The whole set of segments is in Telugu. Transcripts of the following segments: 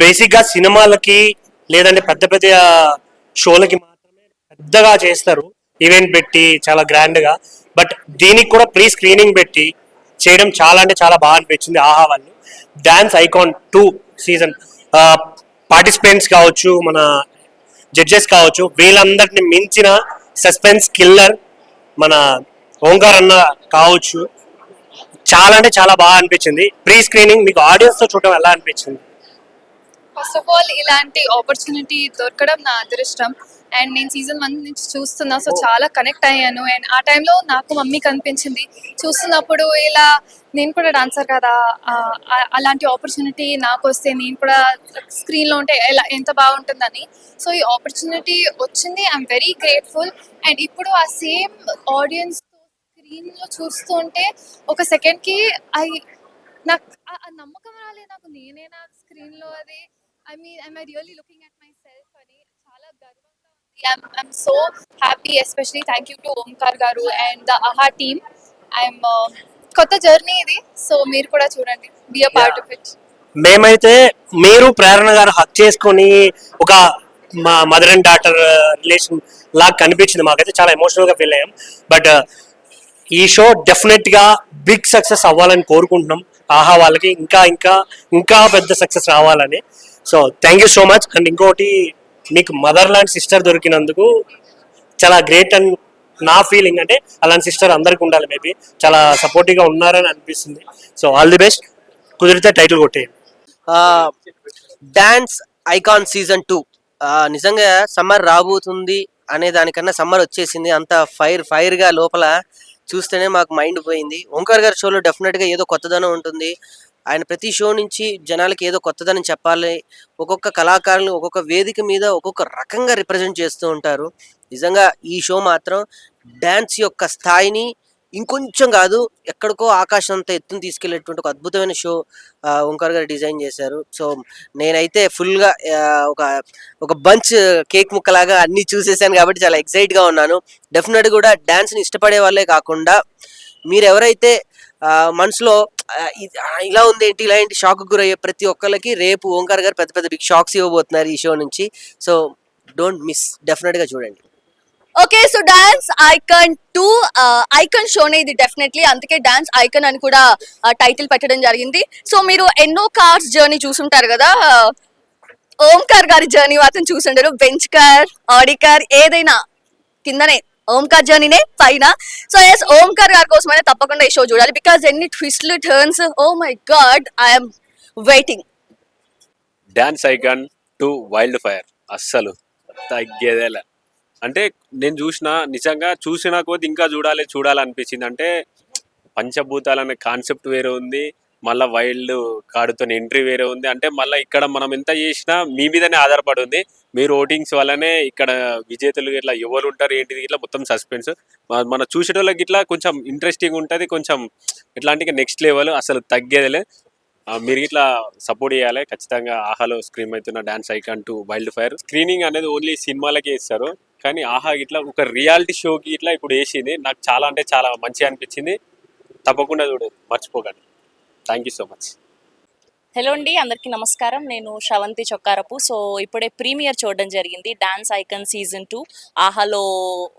బేసిక్గా సినిమాలకి లేదంటే పెద్ద పెద్ద షోలకి మాత్రమే పెద్దగా చేస్తారు. ఈవెంట్ పెట్టి చాలా గ్రాండ్గా బట్ దీనికి కూడా ప్రీ స్క్రీనింగ్ పెట్టి చేయడం చాలా అంటే చాలా బాగా అనిపించింది ఆహా వాళ్ళు. Dance icon two season participants కావచ్చు మన జడ్జెస్ కావచ్చు వీళ్ళందరిని మించిన సస్పెన్స్ కిల్లర్ మన ఓంకార్ అన్న కావచ్చు. చాలా అంటే చాలా బాగా అనిపించింది. ప్రీ స్క్రీనింగ్ మీకు ఆడియన్స్తో చూడటం చూడడం ఎలా అనిపించింది? ఫస్ట్ ఆఫ్ ఆల్ ఇలాంటి ఆపర్చునిటీ దొరకడం నా అదృష్టం. అండ్ నేను సీజన్ వన్ నుంచి చూస్తున్నా సో చాలా కనెక్ట్ అయ్యాను. అండ్ ఆ టైంలో నాకు మమ్మీ కనిపించింది. చూస్తున్నప్పుడు ఇలా నేను కూడా డాన్సర్ కదా అలాంటి ఆపర్చునిటీ నాకు వస్తే నేను కూడా స్క్రీన్లో ఉంటే ఎలా ఎంత బాగుంటుందని. సో ఈ ఆపర్చునిటీ వచ్చింది ఐఎమ్ వెరీ గ్రేట్ఫుల్ అండ్ ఇప్పుడు ఆ సేమ్ ఆడియన్స్ స్క్రీన్లో చూస్తుంటే ఒక సెకండ్కి ఐ నాకు ఆ- నమ్మకం రాలే నాకు. నేనేనా స్క్రీన్లో అది I mean I really looking at myself అని చాలా గర్వంగా ఉంది. I'm so happy especially thank you to Omkar గారు and the Aha team I'm కొత్త జర్నీ ఇది. సో మీరు కూడా చూడండి. Be a part of it మేమైతే మీరు ప్రేరణ గారు హక్ చేసుకొని ఒక మా మదర్ అండ్ డాటర్ రిలేషన్ లాగా కనిపించింది మాకైతే. చాలా ఎమోషనల్గా ఫీల్ అయ్యాం. బట్ ఈ షో డెఫినెట్గా బిగ్ సక్సెస్ అవ్వాలని కోరుకుంటున్నాం. ఆహా వాళ్ళకి ఇంకా ఇంకా ఇంకా పెద్ద సక్సెస్ రావాలని. So thank you so much and ఇంకోటి మీకు మదర్ లాంటి సిస్టర్ దొరికినందుకు చాలా గ్రేట్ అండ్ నా ఫీలింగ్ అంటే అలాంటి సిస్టర్ అందరికి ఉండాలి మేబీ చాలా సపోర్టివ్గా ఉన్నారని అనిపిస్తుంది. సో ఆల్ ది బెస్ట్ కుదిరితే టైటిల్ కొట్టేయండి. డాన్స్ ఐకాన్ సీజన్ టూ నిజంగా సమ్మర్ రాబోతుంది అనే దానికన్నా సమ్మర్ వచ్చేసింది. అంత ఫైర్ ఫైర్గా లోపల చూస్తేనే మాకు మైండ్ పోయింది. ఓంకార్ గారి షోలో డెఫినెట్గా ఏదో కొత్తదనం ఉంటుంది. ఆయన ప్రతి షో నుంచి జనాలకి ఏదో కొత్తదని చెప్పాలి. ఒక్కొక్క కళాకారులు ఒక్కొక్క వేదిక మీద ఒక్కొక్క రకంగా రిప్రజెంట్ చేస్తూ ఉంటారు. నిజంగా ఈ షో మాత్రం డ్యాన్స్ యొక్క స్థాయిని ఇంకొంచెం కాదు ఎక్కడికో ఆకాశం అంత ఎత్తుని తీసుకెళ్ళేటువంటి ఒక అద్భుతమైన షో ఓంకార్ గారు డిజైన్ చేశారు. సో నేనైతే ఫుల్గా ఒక ఒక బంచ్ కేక్ ముక్కలాగా అన్ని చూసేసాను కాబట్టి చాలా ఎక్సైట్గా ఉన్నాను. డెఫినెట్ కూడా డ్యాన్స్ని ఇష్టపడే వాళ్ళే కాకుండా మీరు ఎవరైతే మనసులో ఇలా ఉంది ఏంటి ఇలా ఏంటి షాక్ గురయ్యే ప్రతి ఒక్కరికి రేపు ఓంకార్ గారు పెద్ద పెద్ద బిగ్ షాక్స్ ఇవ్వబోతున్నారు ఈ షో నుంచి. సో డోంట్ మిస్ డెఫినెట్గా చూడండి. Okay so dance icon two icon షోనే ఇది డెఫినెట్లీ అందుకే డాన్స్ ఐకన్ అని కూడా టైటిల్ పెట్టడం జరిగింది. సో మీరు ఎన్నో కార్స్ జర్నీ చూసుంటారు కదా. ఓంకార్ గారి జర్నీ మాత్రం చూసుండరు బెంచ్ కార్ ఆడి కార్ ఏదైనా కిందనే ఓంకార్ జర్నీనే పైన. సో ఎస్ ఓంకార్ గారి కోసమైనా తప్పకుండా ఈ షో చూడాలి. బికాస్ ఎన్ని ట్విస్ట్లు turns oh my god I'm waiting dance icon two wild fire అస్సలు తగ్గేదేలే. అంటే నేను చూసిన నిజంగా చూసిన కొద్ది ఇంకా చూడాలి చూడాలనిపించింది. అంటే పంచభూతాలు అనే కాన్సెప్ట్ వేరే ఉంది. మళ్ళీ వైల్డ్ కార్డుతో ఎంట్రీ వేరే ఉంది. అంటే మళ్ళీ ఇక్కడ మనం ఎంత చేసినా మీ మీదనే ఆధారపడి ఉంది. మీరు ఓటింగ్స్ వల్లనే ఇక్కడ విజేతలు ఇట్లా ఎవరు ఉంటారు ఏంటిది ఇట్లా మొత్తం సస్పెన్స్. మన చూసేటోళ్ళకి ఇట్లా కొంచెం ఇంట్రెస్టింగ్ ఉంటుంది. కొంచెం ఇట్లాంటి నెక్స్ట్ లెవెల్ అసలు తగ్గేదిలే మీరు ఇట్లా సపోర్ట్ చేయాలి. ఖచ్చితంగా ఆహాలో స్క్రీన్ అవుతున్న dance icon two wild fire screening అనేది ఓన్లీ సినిమాలకే ఇస్తారు. కానీ ఆహా ఇట్లా ఒక రియాలిటీ షోకి ఇట్లా ఇప్పుడు వేసింది. నాకు చాలా అంటే చాలా మంచిగా అనిపించింది. తప్పకుండా చూడదు మర్చిపోకండి. Thank you so much hello అండి అందరికీ నమస్కారం. నేను శ్రవంతి చొక్కారపు. సో ఇప్పుడే ప్రీమియర్ చూడడం జరిగింది. డాన్స్ ఐకన్ సీజన్ టూ ఆహాలో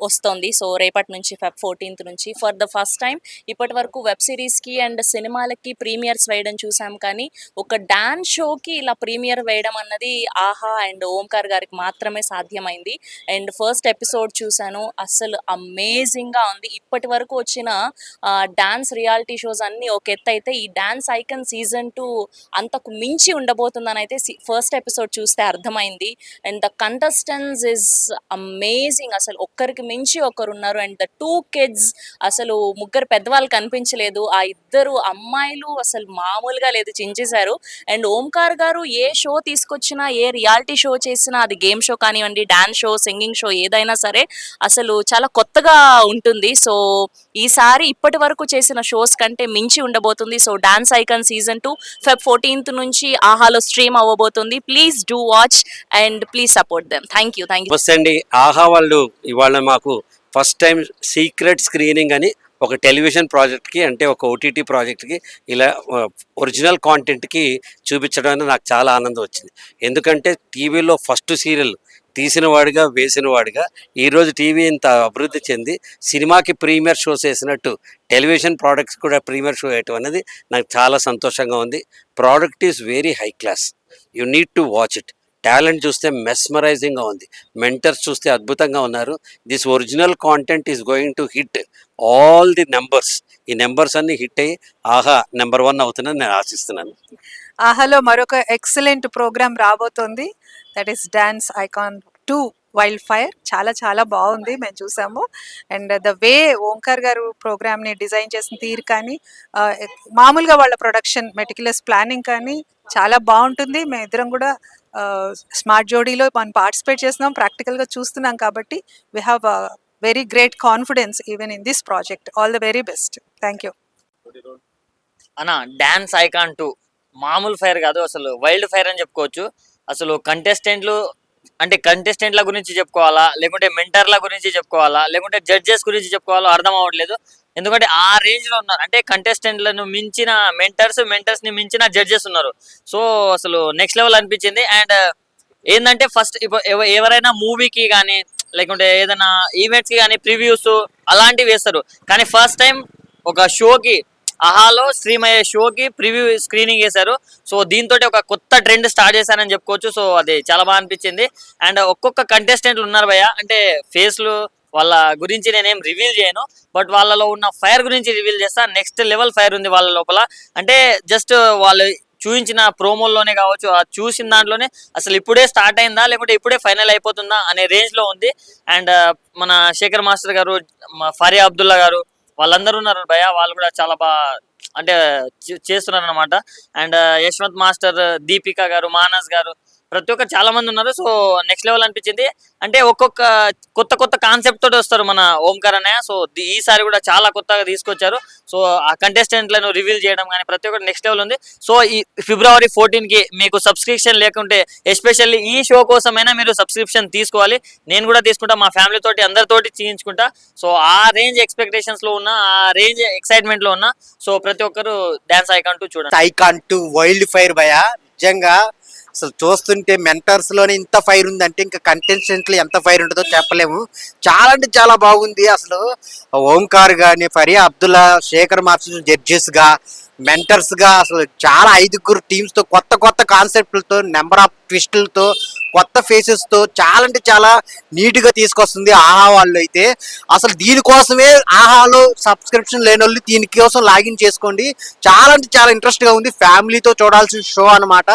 వస్తుంది. సో రేపటి నుంచి ఫెబ్ ఫోర్టీన్త్ నుంచి ఫర్ ద ఫస్ట్ టైం ఇప్పటి వరకు వెబ్ సిరీస్కి అండ్ సినిమాలకి ప్రీమియర్స్ వేయడం చూసాం. కానీ ఒక డాన్స్ షోకి ఇలా ప్రీమియర్ వేయడం అన్నది ఆహా అండ్ ఓంకార్ గారికి మాత్రమే సాధ్యమైంది. అండ్ ఫస్ట్ ఎపిసోడ్ చూశాను. అస్సలు అమేజింగ్గా ఉంది. ఇప్పటి వరకు వచ్చిన డాన్స్ రియాలిటీ షోస్ అన్నీ ఒక ఎత్తు అయితే ఈ డాన్స్ ఐకన్ సీజన్ టూ అంతకు మించి ఉండబోతుందని అయితే ఫస్ట్ ఎపిసోడ్ చూస్తే అర్థమైంది. And the contestants is amazing అసలు ఒక్కరికి మించి ఒకరు ఉన్నారు అండ్ ద టూ కిడ్స్ అసలు ముగ్గురు పెద్దవాళ్ళు కనిపించలేదు. ఆ ఇద్దరు అమ్మాయిలు అసలు మామూలుగా లేదు చించేశారు. అండ్ ఓంకార్ గారు ఏ షో తీసుకొచ్చినా ఏ రియాలిటీ షో చేసినా అది గేమ్ షో కానివ్వండి డాన్స్ షో సింగింగ్ షో ఏదైనా సరే అసలు చాలా కొత్తగా ఉంటుంది. సో ఈసారి ఇప్పటి వరకు చేసిన షోస్ కంటే మించి ఉండబోతుంది. So dance icon season two Feb fourteenth నుంచి ఆహాలో స్ట్రీమ్ అవ్వబోతుంది. Please do watch and please support them. Thank you thank you. అండి ఆహా వాళ్ళు ఇవాళ మాకు ఫస్ట్ టైం సీక్రెట్ స్క్రీనింగ్ అని ఒక టెలివిజన్ ప్రాజెక్ట్కి అంటే ఒక ఓటీటీ ప్రాజెక్ట్కి ఇలా ఒరిజినల్ కాంటెంట్కి చూపించడం అనేది నాకు చాలా ఆనందం వచ్చింది. ఎందుకంటే టీవీలో ఫస్ట్ సీరియల్ తీసిన వాడిగా వేసిన వాడిగా ఈరోజు టీవీ ఇంత అభివృద్ధి చెంది సినిమాకి ప్రీమియర్ షోస్ వేసినట్టు టెలివిజన్ ప్రోడక్ట్స్ కూడా ప్రీమియర్ షో వేయటం అనేది నాకు చాలా సంతోషంగా ఉంది. Product is very high class. You need to watch it. Talent చూస్తే మెస్మరైజింగ్గా ఉంది. మెంటర్స్ చూస్తే అద్భుతంగా ఉన్నారు. This original content is going to hit all the numbers. ఈ నెంబర్స్ అన్ని హిట్ అయ్యి ఆహా నెంబర్ వన్ అవుతుందని నేను ఆశిస్తున్నాను. ఆహాలో మరొక ఎక్సలెంట్ ప్రోగ్రామ్ రాబోతోంది. That is dance icon two wild fire చాలా చాలా బాగుంది. మేము చూసాము. అండ్ ద వే ఓంకర్ గారు ప్రోగ్రామ్ని డిజైన్ చేసిన తీరు కానీ మామూలుగా వాళ్ళ ప్రొడక్షన్ మెటిక్యులస్ ప్లానింగ్ కానీ చాలా బాగుంటుంది. మేము ఇద్దరం కూడా స్మార్ట్ జోడీలో మనం పార్టిసిపేట్ చేస్తున్నాం. ప్రాక్టికల్గా చూస్తున్నాం కాబట్టి we have very great confidence even in this project all the very best thank you అన్న డాన్స్ ఐకాన్ టూ మామూలు ఫైర్ కాదు. అసలు వైల్డ్ ఫైర్ అని చెప్పుకోవచ్చు. అసలు కంటెస్టెంట్లు అంటే కంటెస్టెంట్ల గురించి చెప్పుకోవాలా? లేకుంటే మెంటర్ల గురించి చెప్పుకోవాలా? లేకుంటే జడ్జెస్ గురించి చెప్పుకోవాలో అర్థం అవ్వట్లేదు. ఎందుకంటే ఆ రేంజ్లో ఉన్నారు. అంటే కంటెస్టెంట్లను మించిన మెంటర్స్ మెంటర్స్ని మించిన జడ్జెస్ ఉన్నారు. సో అసలు నెక్స్ట్ లెవెల్ అనిపించింది. అండ్ ఏంటంటే ఫస్ట్ ఎవరైనా మూవీకి కానీ లేకుంటే ఏదైనా ఈవెంట్స్కి కానీ ప్రివ్యూస్ అలాంటివి వేస్తారు. కానీ ఫస్ట్ టైం ఒక షోకి అహాలో శ్రీమయ్య షోకి ప్రివ్యూ స్క్రీనింగ్ చేశారు. సో దీంతో ఒక కొత్త ట్రెండ్ స్టార్ట్ చేశారని చెప్పుకోవచ్చు. సో అది చాలా బాగా అనిపించింది. అండ్ ఒక్కొక్క కంటెస్టెంట్లు ఉన్నారు భయ్య. అంటే ఫేస్లు వాళ్ళ గురించి నేనేం రివీల్ చేయను. బట్ వాళ్ళలో ఉన్న ఫైర్ గురించి రివీల్ చేస్తా. నెక్స్ట్ లెవెల్ ఫైర్ ఉంది వాళ్ళ లోపల. అంటే జస్ట్ వాళ్ళు చూపించిన ప్రోమోల్లోనే కావచ్చు ఆ చూసిన దాంట్లోనే అసలు ఇప్పుడే స్టార్ట్ అయిందా లేకుంటే ఇప్పుడే ఫైనల్ అయిపోతుందా అనే రేంజ్లో ఉంది. అండ్ మన శేఖర్ మాస్టర్ గారు మా ఫరియా అబ్దుల్లా గారు వాళ్ళందరూ ఉన్నారు. భయ వాళ్ళు కూడా చాలా బాగా అంటే చేస్తున్నారు అనమాట అండ్ యశ్వంత్ మాస్టర్ దీపిక గారు మానస్ గారు ప్రతి ఒక్కరు చాలా మంది ఉన్నారు. సో నెక్స్ట్ లెవెల్ అనిపించింది. అంటే ఒక్కొక్క కొత్త కొత్త కాన్సెప్ట్ తోటి వస్తారు మన ఓంకార్ అన్నయ్య. సో ఈసారి కూడా చాలా కొత్తగా తీసుకొచ్చారు. సో ఆ కంటెస్టెంట్లను రివీల్ చేయడం కానీ ప్రతి ఒక్కటి నెక్స్ట్ లెవెల్ ఉంది. సో ఈ ఫిబ్రవరి ఫోర్టీన్కి మీకు సబ్స్క్రిప్షన్ లేకుంటే ఎస్పెషల్లీ ఈ షో కోసమైనా మీరు సబ్స్క్రిప్షన్ తీసుకోవాలి. నేను కూడా తీసుకుంటా మా ఫ్యామిలీ తోటి అందరితోటి చేయించుకుంటా. సో ఆ రేంజ్ ఎక్స్పెక్టేషన్స్లో ఉన్న ఆ రేంజ్ ఎక్సైట్మెంట్లో ఉన్న సో ప్రతి ఒక్కరు డాన్స్ ఐకాన్ టూ చూడండి. ఐకాన్ టు వైల్డ్ ఫైర్ భయ నిజంగా అసలు చూస్తుంటే మెంటర్స్లోనే ఇంత ఫైర్ ఉందంటే ఇంకా కంటెస్టెంట్లు ఎంత ఫైర్ ఉంటుందో చెప్పలేము. చాలా అంటే చాలా బాగుంది అసలు. ఓంకార్ గాని ఫరియా అబ్దుల్లా శేఖర్ మాస్టర్ జడ్జెస్గా మెంటర్స్గా అసలు చాలా ఐదుగురు టీమ్స్తో కొత్త కొత్త కాన్సెప్ట్లతో నెంబర్ ఆఫ్ ట్విస్టులతో కొత్త ఫేసెస్తో చాలా అంటే చాలా నీట్గా తీసుకొస్తుంది ఆహా వాళ్ళు అయితే. అసలు దీనికోసమే ఆహాలో సబ్స్క్రిప్షన్ లేని వాళ్ళు దీనికోసం లాగిన్ చేసుకోండి. చాలా అంటే చాలా ఇంట్రెస్ట్గా ఉంది. ఫ్యామిలీతో చూడాల్సిన షో అన్నమాట.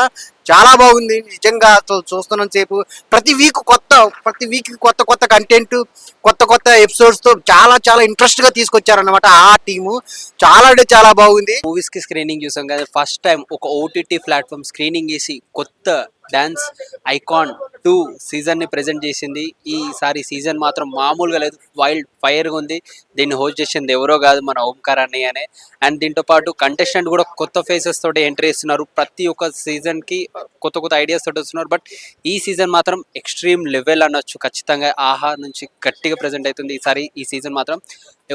చాలా బాగుంది. నిజంగా అసలు చూస్తున్నాం సేపు. ప్రతి వీక్ కొత్త ప్రతి వీక్ కొత్త కొత్త కంటెంట్ కొత్త కొత్త ఎపిసోడ్స్తో చాలా చాలా ఇంట్రెస్ట్గా తీసుకొచ్చారన్నమాట ఆ టీము చాలా అంటే చాలా బాగుంది. మూవీస్కి స్క్రీనింగ్ చూసాం కదా ఫస్ట్ టైం ఒక ఓటీటీ ప్లాట్ఫామ్ స్క్రీనింగ్ చేసి కొత్త డాన్స్ ఐకాన్ టూ సీజన్ని ప్రెజెంట్ చేసింది. ఈసారి సీజన్ మాత్రం మామూలుగా లేదు. వైల్డ్ ఫైర్గా ఉంది. దీన్ని హోస్ట్ చేసింది ఎవరో కాదు మన ఓంకార్ అన్నయ్యనే అండ్ దీంతో పాటు కంటెస్టెంట్ కూడా కొత్త ఫేసెస్ తోటి ఎంట్రీ ఇస్తున్నారు. ప్రతి ఒక్క సీజన్కి కొత్త కొత్త ఐడియాస్ తోటి వస్తున్నారు. బట్ ఈ సీజన్ మాత్రం ఎక్స్ట్రీమ్ లెవెల్ అనొచ్చు. ఖచ్చితంగా ఆహా నుంచి గట్టిగా ప్రెజెంట్ అవుతుంది. ఈసారి ఈ సీజన్ మాత్రం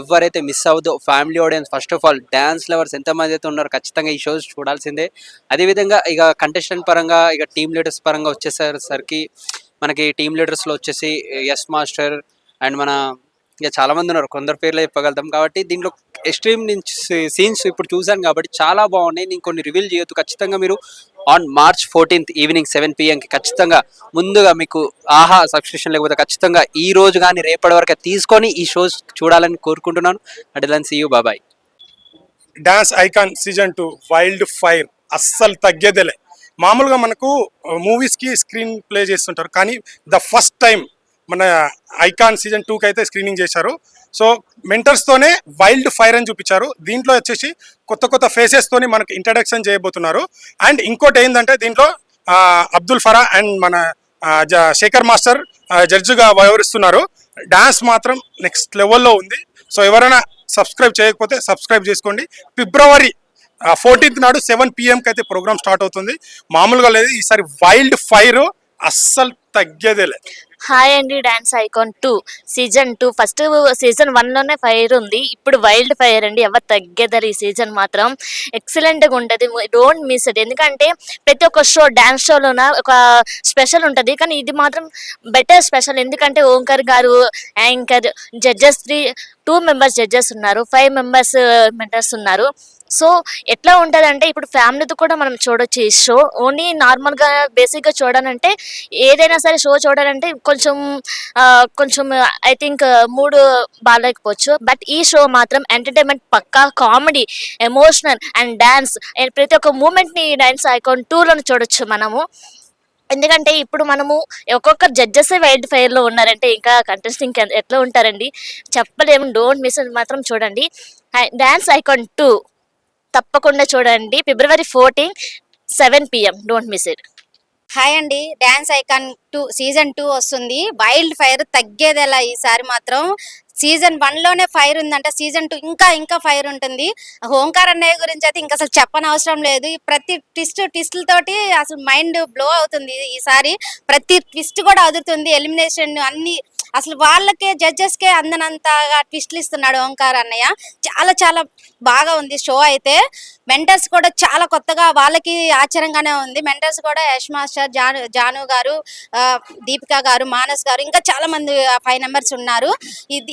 ఎవరైతే miss అవ్వదో family audience first of all dance lovers ఎంతమంది అయితే ఉన్నారో ఖచ్చితంగా ఈ షోస్ చూడాల్సిందే. అదేవిధంగా ఇక కంటెస్టెంట్ పరంగా ఇక టీమ్ లీడర్స్ పరంగా వచ్చేసరికి మనకి టీమ్ లీడర్స్లో వచ్చేసి ఎస్ మాస్టర్ అండ్ మన ఇంకా చాలా మంది ఉన్నారు. కొందరు పేర్లు చెప్పగలుగుతాం. కాబట్టి దీంట్లో ఎక్స్ట్రీమ్ నుంచి సీన్స్ ఇప్పుడు చూశాను కాబట్టి చాలా బాగున్నాయి. నేను కొన్ని రివీల్ చేయొద్దు. ఖచ్చితంగా మీరు on March fourteenth evening seven పిఎంకి ఖచ్చితంగా ముందుగా మీకు ఆహా సబ్స్క్రిప్షన్ లేకపోతే ఖచ్చితంగా ఈ రోజు కానీ రేపటి వరకు తీసుకొని ఈ షోస్ చూడాలని కోరుకుంటున్నాను. అడిలన్ సీ యూ. బాబాయ్ dance icon season two wild fire అస్సలు తగ్గేదేలే. మామూలుగా మనకు మూవీస్కి స్క్రీన్ ప్లే చేస్తుంటారు. కానీ ద ఫస్ట్ టైం మన ఐకాన్ సీజన్ టూకి అయితే స్క్రీనింగ్ చేశారు. సో మెంటర్స్తోనే వైల్డ్ ఫైర్ అని చూపించారు. దీంట్లో వచ్చేసి కొత్త కొత్త ఫేసెస్తోని మనకు ఇంట్రడక్షన్ చేయబోతున్నారు. అండ్ ఇంకోటి ఏంటంటే దీంట్లో అబ్దుల్ ఫరా అండ్ మన జ- శేఖర్ మాస్టర్ జడ్జిగా వ్యవహరిస్తున్నారు. డాన్స్ మాత్రం నెక్స్ట్ లెవెల్లో ఉంది. సో ఎవరైనా సబ్స్క్రైబ్ చేయకపోతే సబ్స్క్రైబ్ చేసుకోండి. ఫిబ్రవరి ఫోర్టీన్త్ నాడు సెవెన్ పిఎంకి అయితే ప్రోగ్రామ్ స్టార్ట్ అవుతుంది. మామూలుగా లేదు. ఈసారి వైల్డ్ ఫైర్ అస్సలు తగ్గేదేలే హాయ్ అండి dance icon two. Season two. First season వన్లోనే fire ఉంది. ఇప్పుడు వైల్డ్ ఫైర్ అండి. ఎవరు తగ్గేదారు ఈ సీజన్ మాత్రం. ఎక్సలెంట్గా డోంట్ మిస్ ఇట్ ఎందుకంటే ప్రతి ఒక్క షో డాన్స్ షోలోన ఒక స్పెషల్ ఉంటది. కానీ ఇది మాత్రం బెటర్ స్పెషల్. ఎందుకంటే ఓంకర్ గారు anchor judges three two members judges ఉన్నారు. ఫైవ్ మెంబర్స్ మెంటర్స్ ఉన్నారు. సో ఎట్లా ఉంటుంది అంటే ఇప్పుడు ఫ్యామిలీతో కూడా మనం చూడొచ్చు ఈ షో. ఓన్లీ నార్మల్గా బేసిక్గా చూడాలంటే ఏదైనా సరే షో చూడాలంటే కొంచెం కొంచెం ఐ థింక్ మూడు బాగాలేకపోవచ్చు. బట్ ఈ షో మాత్రం ఎంటర్టైన్మెంట్ పక్కా కామెడీ ఎమోషనల్ అండ్ డ్యాన్స్ ప్రతి ఒక్క మూమెంట్ని డ్యాన్స్ ఐకాన్ టూలోని చూడొచ్చు మనము. ఎందుకంటే ఇప్పుడు మనము ఒక్కొక్క జడ్జెస్ వైల్డ్ ఫైర్లో ఉన్నారంటే ఇంకా కంటెస్ట్ ఇంకా ఎట్లా ఉంటారండి? చెప్పలేము. డోంట్ మిస్ మాత్రం చూడండి. Dance icon two. తప్పకుండా చూడండి. February fourteen seven PM don't miss it hi అండి. Dance icon two season two వస్తుంది. వైల్డ్ ఫైర్ తగ్గేదెలా ఈసారి మాత్రం సీజన్ వన్లోనే ఫైర్ ఉందంటే. సీజన్ టూ ఇంకా ఇంకా ఫైర్ ఉంటుంది. హోంకార్ అన్నయ్య గురించి అయితే ఇంకా అసలు చెప్పనవసరం లేదు. ప్రతి ట్విస్ట్ ట్విస్ట్లతోటి అసలు మైండ్ బ్లో అవుతుంది. ఈసారి ప్రతి ట్విస్ట్ కూడా అదురుతుంది. ఎలిమినేషన్ అన్ని అసలు వాళ్ళకే జడ్జెస్ కే అందనంతగా ట్విస్ట్లు ఇస్తున్నాడు ఓంకార్ అన్నయ్య. చాలా చాలా బాగా ఉంది షో అయితే. మెంటర్స్ కూడా చాలా కొత్తగా వాళ్ళకి ఆశ్చర్యంగానే ఉంది. మెంటర్స్ కూడా యష్ మాస్టర్ జాను జాను గారు ఆ, దీపిక గారు మానస్ గారు ఇంకా చాలా మంది ఫైవ్ మెంబర్స్ ఉన్నారు.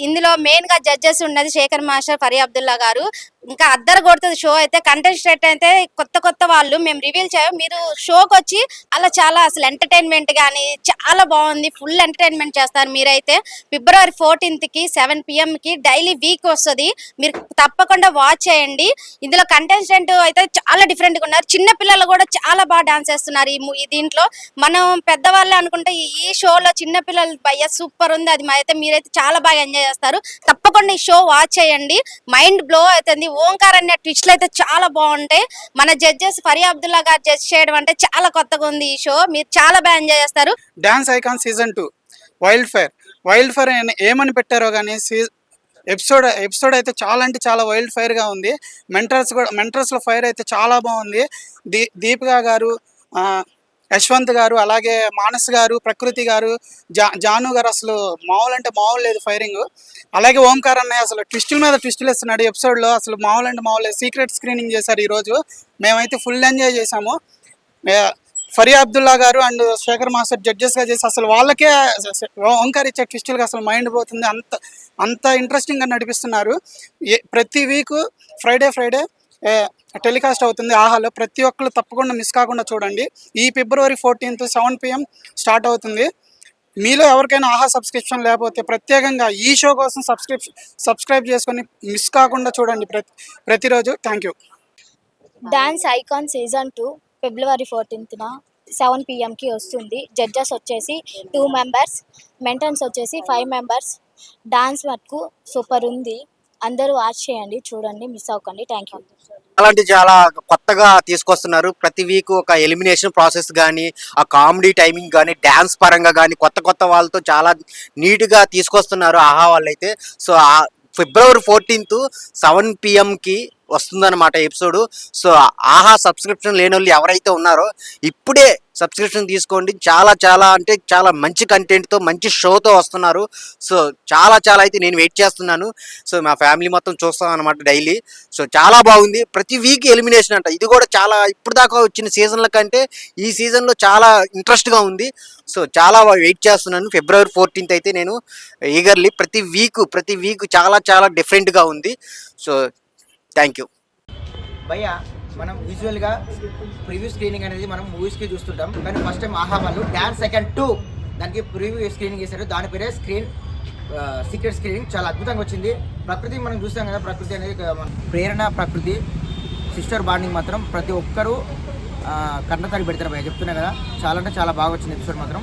ఇందులో మెయిన్గా జడ్జెస్ ఉన్నది శేఖర్ మాస్టర్ ఫరీ అబ్దుల్లా గారు. ఇంకా అద్దరు కొడుతుంది షో అయితే కంటెస్టెంట్ అయితే కొత్త కొత్త వాళ్ళు మేము రివీల్ చేయం. మీరు షోకి వచ్చి అలా చాలా అసలు ఎంటర్టైన్మెంట్ కానీ చాలా బాగుంది ఫుల్ ఎంటర్టైన్మెంట్ చేస్తారు మీరైతే. ఫిబ్రవరి ఫోర్టీన్త్కి సెవెన్ పిఎం కి డైలీ వీక్ వస్తుంది. మీరు తప్పకుండా వాచ్ చేయండి. ఇందులో కంటెస్టెంట్ అయితే చాలా డిఫరెంట్గా ఉన్నారు. చిన్న పిల్లలు కూడా చాలా బాగా డాన్స్ చేస్తున్నారు ఈ దీంట్లో. మనం పెద్దవాళ్ళే అనుకుంటే ఈ- షోలో చిన్న పిల్లలు భయ్య సూపర్ ఉంది. అది అయితే మీరైతే చాలా బాగా ఎంజాయ్ చేస్తారు. తప్పకుండా ఈ షో వాచ్ చేయండి. మైండ్ బ్లో అవుతుంది. ఓంకార్ అనే ట్విస్ట్లు అయితే చాలా బాగుంటాయి. మన జడ్జెస్ ఫరీ అబ్దుల్లా గారు జడ్జ్ చేయడం అంటే చాలా కొత్తగా ఉంది ఈ షో మీరు చాలా బాగా ఎంజాయ్ చేస్తారు dance icon season two wild fire wild fire ఏమని పెట్టారో కానీ ఎపిసోడ్ ఎపిసోడ్ అయితే చాలా అంటే చాలా వైల్డ్ ఫైర్గా ఉంది. మెంటర్స్ కూడా మెంటర్స్లో ఫైర్ అయితే చాలా బాగుంది. దీ దీపికా గారు యశ్వంత్ గారు అలాగే మానస్ గారు ప్రకృతి గారు జా జాను గారు అసలు మామూలు అంటే మామూలు లేదు ఫైరింగ్. అలాగే ఓంకార్ అన్నయ్య అసలు ట్విస్టుల మీద ట్విస్టులు ఇస్తున్నాడు ఎపిసోడ్లో అసలు మామూలు అంటే మామూలు లేదు సీక్రెట్ స్క్రీనింగ్ చేశారు ఈరోజు మేమైతే ఫుల్ ఎంజాయ్ చేసాము ఏ- ఫరీ అబ్దుల్లా గారు అండ్ శేఖర్ మాస్టర్ జడ్జెస్గా చేసి అసలు వాళ్ళకే ఓంకార్ ఇచ్చే ట్విస్టులకు అసలు మైండ్ పోతుంది. అంత అంత ఇంట్రెస్టింగ్గా నడిపిస్తున్నారు. ప్రతి వీక్ ఫ్రైడే ఫ్రైడే టెలికాస్ట్ అవుతుంది. ఆహాలో ప్రతి ఒక్కరు తప్పకుండా మిస్ కాకుండా చూడండి. ఈ February fourteenth seven PM start అవుతుంది. మీలో ఎవరికైనా ఆహా సబ్స్క్రిప్షన్ లేకపోతే ప్రత్యేకంగా ఈ షో కోసం సబ్స్క్రిప్షన్ సబ్స్క్రైబ్ చేసుకొని మిస్ కాకుండా చూడండి ప్రతి ప్రతిరోజు. Thank you dance icon season two February ఫోర్టీన్త్న seven పిఎంకి వస్తుంది. జడ్జెస్ వచ్చేసి టూ మెంబర్స్ మెంటన్స్ వచ్చేసి ఫైవ్ మెంబర్స్ డాన్స్ మటుకు సూపర్ ఉంది. అందరూ వాచ్ చేయండి చూడండి మిస్ అవ్వకండి. థ్యాంక్ యూ అలాంటి చాలా కొత్తగా తీసుకొస్తున్నారు. ప్రతి వీక్ ఒక ఎలిమినేషన్ ప్రాసెస్ కానీ ఆ కామెడీ టైమింగ్ కానీ డ్యాన్స్ పరంగా కానీ కొత్త కొత్త వాళ్ళతో చాలా నీట్గా తీసుకొస్తున్నారు ఆహా వాళ్ళైతే. సో ఫిబ్రవరి ఫోర్టీన్త్ సెవెన్ పిఎంకి వస్తుందన్నమాట ఎపిసోడ్. సో ఆహా సబ్స్క్రిప్షన్ లేని వాళ్ళు ఎవరైతే ఉన్నారో ఇప్పుడే సబ్స్క్రిప్షన్ తీసుకోండి. చాలా చాలా అంటే చాలా మంచి కంటెంట్తో మంచి షోతో వస్తున్నారు. సో చాలా చాలా అయితే నేను వెయిట్ చేస్తున్నాను. సో మా ఫ్యామిలీ మొత్తం చూస్తాం అనమాట డైలీ. సో చాలా బాగుంది. ప్రతి వీక్ ఎలిమినేషన్ అంట. ఇది కూడా చాలా ఇప్పుడు దాకా వచ్చిన సీజన్ల కంటే ఈ సీజన్లో చాలా ఇంట్రెస్ట్గా ఉంది. సో చాలా వెయిట్ చేస్తున్నాను. ఫిబ్రవరి ఫోర్టీన్త్ అయితే నేను ఈగర్లీ ప్రతి వీక్ ప్రతి వీక్ చాలా చాలా డిఫరెంట్గా ఉంది. So thank you. భయ్యా మనం యూజువల్గా ప్రివ్యూ స్క్రీనింగ్ అనేది మనం మూవీస్కి చూస్తుంటాం. కానీ ఫస్ట్ టైం ఆహా వాళ్ళు డ్యాన్స్ సెకండ్ టూ దానికి ప్రివ్యూ స్క్రీనింగ్ చేశారు. దాని పేరే స్క్రీన్ సీక్రెట్ స్క్రీనింగ్ చాలా అద్భుతంగా వచ్చింది. ప్రకృతి మనం చూస్తాం కదా ప్రకృతి అనేది మన ప్రేరణ ప్రకృతి సిస్టర్ బాండింగ్ మాత్రం ప్రతి ఒక్కరూ కన్నతడి పెడతారు భయ్య చెప్తున్నా కదా. చాలా అంటే చాలా బాగా వచ్చింది ఎపిసోడ్ మాత్రం.